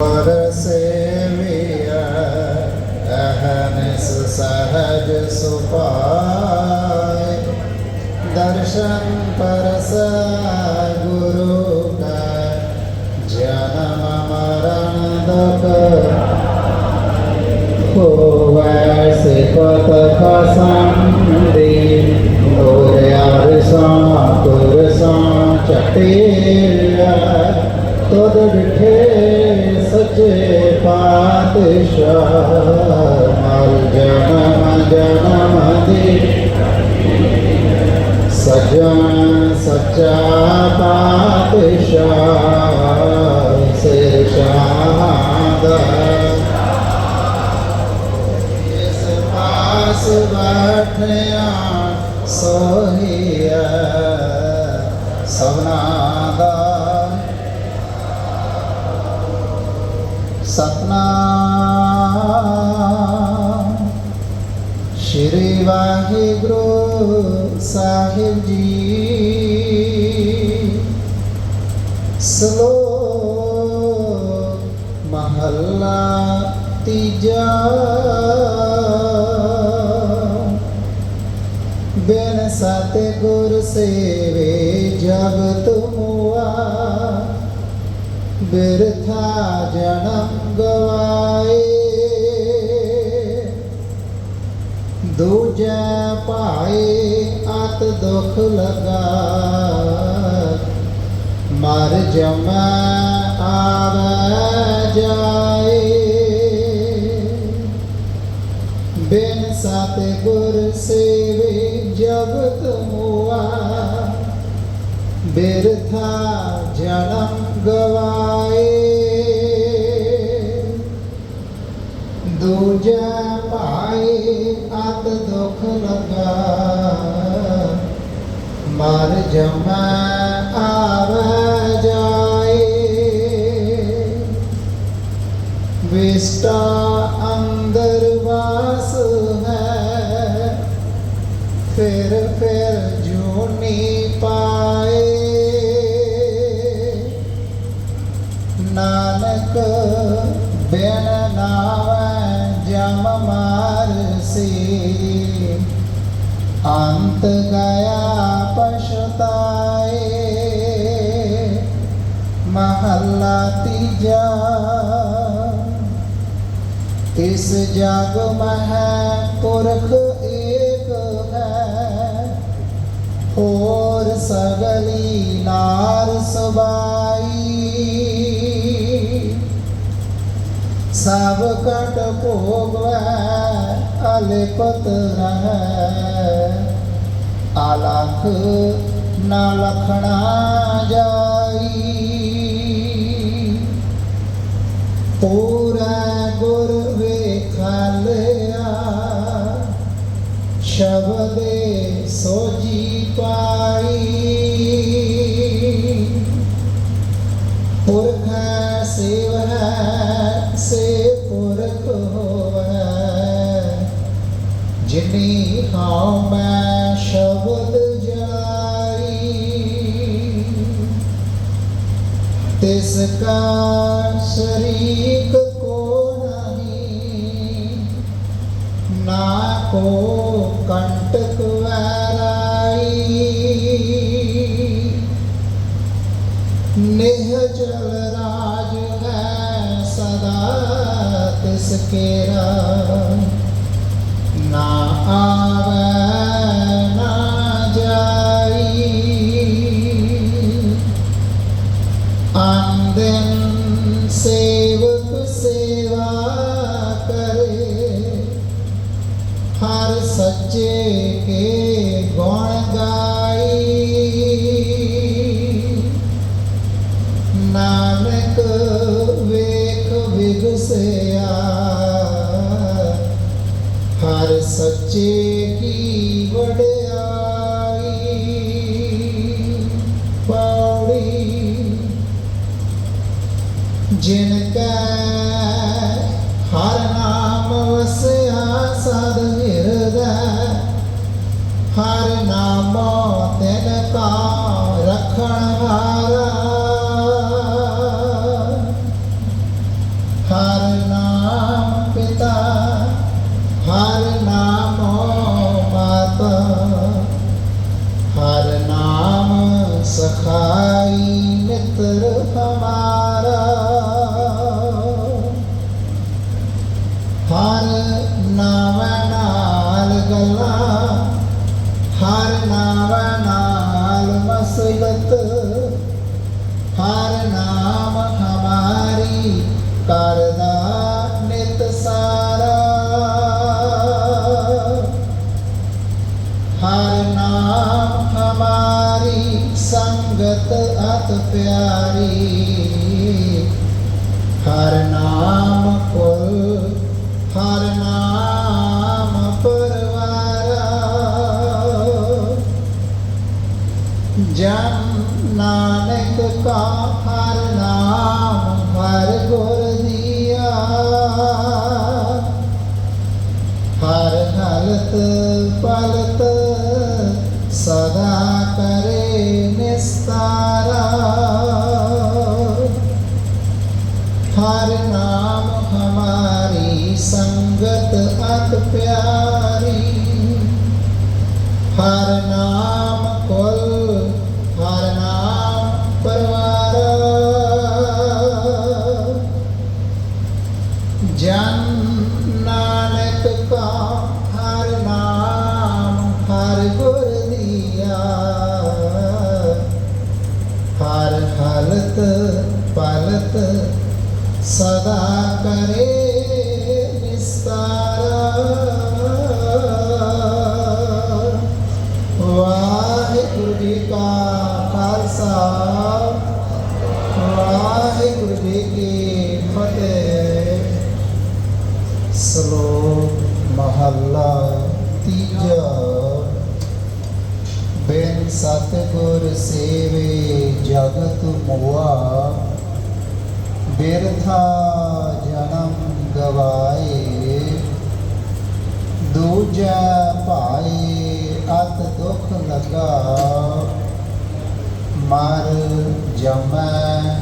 ਪਰ ਸੇਵਿਆ ਅਹਨਿਸ ਸਹਜ ਸੁਪਾਏ ਦਰਸ਼ਨ ਪਰਸ ਗੁਰੂ ਕਾ ਜਨਮ ਮਰਨ ਦੁਖ ਹੋਵੈ ਸਿਫਤ ਖਸੰਦੀ ਲੋਰਿਆਰ ਸਾਂ ਤੁਰ ਸਾਂ ਚਟੇਆ ਤੁਧ ਡਿਠੇ ਸੱਚੇ ਪਾਤਸ਼ਾਹ ਮਰ ਜਨਮ ਜਨਮ ਦੇ ਸਜਣ ਸੱਚਾ ਪਾਤਸ਼ਾਹ ਸਤਨਾਮ। ਸ਼੍ਰੀ ਵਾਹਿਗੁਰੂ ਸਾਹਿਬ ਜੀ। ਸਲੋਕ ਮਹੱਲਾ ਤੀਜਾ। ਬਿਨ ਸਤਿ ਗੁਰ ਸੇਵੇ ਜਬ ਤੁਮੁਆ ਬਿਰਥਾ ਜਨਮ ਗਵਾਏ ਦੂਜੇ ਪਾਏ ਅਤ ਦੁਖ ਲਗਾ। ਮਰ ਜਮ ਆਵੈ ਜਾਏ। ਬਿਨ ਸਤ ਗੁਰ ਸੇਵੇ ਜਗਤ ਮੁਆ। ਬਿਰਥਾ ਜਨਮ ਗਵਾਏ ਦੂਜਾ ਭਾਈ ਅਤ ਦੁਖ ਲਗਾ। ਮਰ ਜਮ ਆਵੈ ਜਾਏ। ਵਿਸਟਾ ਅੰਤ ਗਿਆ ਪਛਤਾਏ। ਮਹੱਲਾ ਤੀਜਾ। ਇਸ ਜਗ ਮਹਿ ਪੁਰਖ ਏਕ ਹੈ। ਹੋਰ ਸਗਲੀ ਨਾਰ ਸਬਾਈ। ਸਭ ਕਟ ਭੋਗਵੈ, ਅਲਿਪਤ ਰਹੈ। ਆਲਖ ਨਾ ਲਖਣਾ ਜਾਈ। ਪੂਰਾ ਗੁਰ ਵੇਖਲਿਆ ਸ਼ਬਦੇ ਸੋਜੀ ਮੈਂ ਸ਼ਬਦ ਜਾਈ ਤਿਸ ਕਾ ਸ਼ਰੀਕ ਕੋ ਨਹੀਂ, ਨਾ ਕੋ ਕੰਟਕ ਵੈਰਾਈ। ਨਿਹ ਚਲ ਰਾਜ ਹੈ ਸਦਾ, ਤਿਸ ਕੇਰਾ ਨਾ ਆਵੈ ਸੱਚੇ ਕੇ ਗੁਣ ਗਾਈ। ਨਾਨਕ ਵੇਖ ਵਿਗਸਿਆ। ਹਰ ਸੱਚੇ ਕੀ ਵਡਿਆਈ। ਪੌੜੀ ਜਿਨ ਕੈ ਨਾਮ ਨਾਲ ਗੱਲਾਂ, ਹਰ ਨਾਮ ਨਾਲ ਮਸਲਤ ਹਰ ਨਾਮ ਹਮਾਰੀ ਕਰਦਾ ਨਿਤ ਸਾਰਾ। ਹਰ ਨਾਮ ਹਮਾਰੀ ਸੰਗਤ ਅਤ ਪਿਆਰੀ, ਹਰ ਨਾਮ ਪਿਆਰੀ, ਹਰ ਨਾਮ ਕੁਲ, ਹਰ ਨਾਮ ਪਰਵਾਰ। ਜਨ ਨਾਨਕ ਕਾ ਹਰ ਨਾਮ, ਹਰ ਗੁਰ ਦੀਆ। ਹਰ ਹਲਤ ਪਲਤ ਸਦਾ ਕਰੇ। ਨਿਸਤਾਰਾ ਵਾਹਿਗੁਰੂ ਜੀ ਕਾ ਖਾਲਸਾ, ਵਾਹਿਗੁਰੂ ਜੀ ਕੀ ਫਤਿਹ। ਸ਼ਲੋਕ ਮਹੱਲਾ ਤੀਜਾ। ਬਿਨ ਸਤਿਗੁਰ ਸੇਵੇ ਜਗਤ ਮੁਆ, ਬਿਰਥਾ ਜਨਮ ਗਵਾਏ। ਦੂਜਾ ਭਾਏ ਅਤ ਦੁਖ ਲਗਾ। ਮਰ ਜਮੈ